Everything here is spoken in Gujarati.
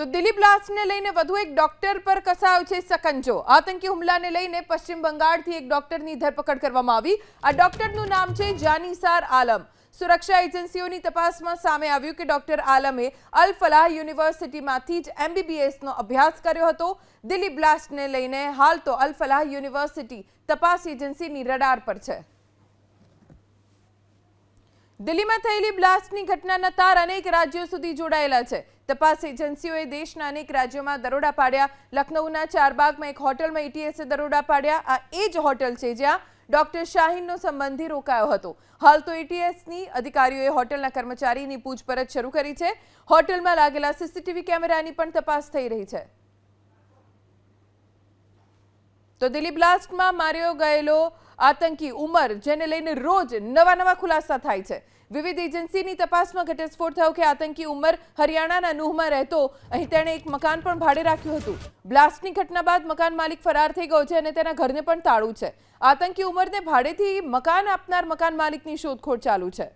તો દિલ્હી બ્લાસ્ટને લઈને વધુ એક ડોક્ટર પર કસાયો છે સકંજો. આતંકી હુમલાને લઈને પશ્ચિમ બંગાળથી એક ડોક્ટરની ધરપકડ કરવામાં આવી. આ ડોક્ટરનું નામ છે જાનીસાર આલમ. સુરક્ષા એજન્સીઓની તપાસમાં સામે આવ્યું કે ડોક્ટર આલમે અલ ફલાહ યુનિવર્સિટીમાંથી જ એમબીબીએસનો અભ્યાસ કર્યો હતો. દિલ્હી બ્લાસ્ટને લઈને હાલ તો અલ ફલાહ યુનિવર્સિટી તપાસ એજન્સીની રડાર પર છે. દિલ્હીમાં થયેલી બ્લાસ્ટની ઘટનાના તાર અનેક રાજ્યો સુધી જોડાયેલા છે. તપાસ એજન્સીઓએ દેશના અનેક રાજ્યોમાં દરોડા પાડ્યા. લખનૌના ચારબાગમાં એક હોટલમાં એટીએસે દરોડા પાડ્યા. આ એ જ હોટલ છે જ્યાં ડોક્ટર શાહીનનો સંબંધી રોકાયો હતો. હાલ તો એટીએસની અધિકારીઓએ હોટલના કર્મચારીની પૂછપરછ શરૂ કરી છે. હોટલમાં લાગેલા સીસીટીવી કેમેરાની પણ તપાસ થઈ રહી છે. તો દિલ્હી બ્લાસ્ટમાં માર્યો ગયેલો આતંકી ઉમર, જેને લઈને રોજ નવા નવા ખુલાસા થાય છે. વિવિધ એજન્સીની તપાસમાં ઘટસ્ફોટ થયો કે આતંકી ઉમર હરિયાણાના નુહમાં રહેતો. અહીં તેણે એક મકાન પણ ભાડે રાખ્યું હતું. બ્લાસ્ટની ઘટના બાદ મકાન માલિક ફરાર થઈ ગયો છે અને તેના ઘરને પણ તાળું છે. આતંકી ઉમરને ભાડેથી મકાન આપનાર મકાન માલિકની શોધખોળ ચાલુ છે.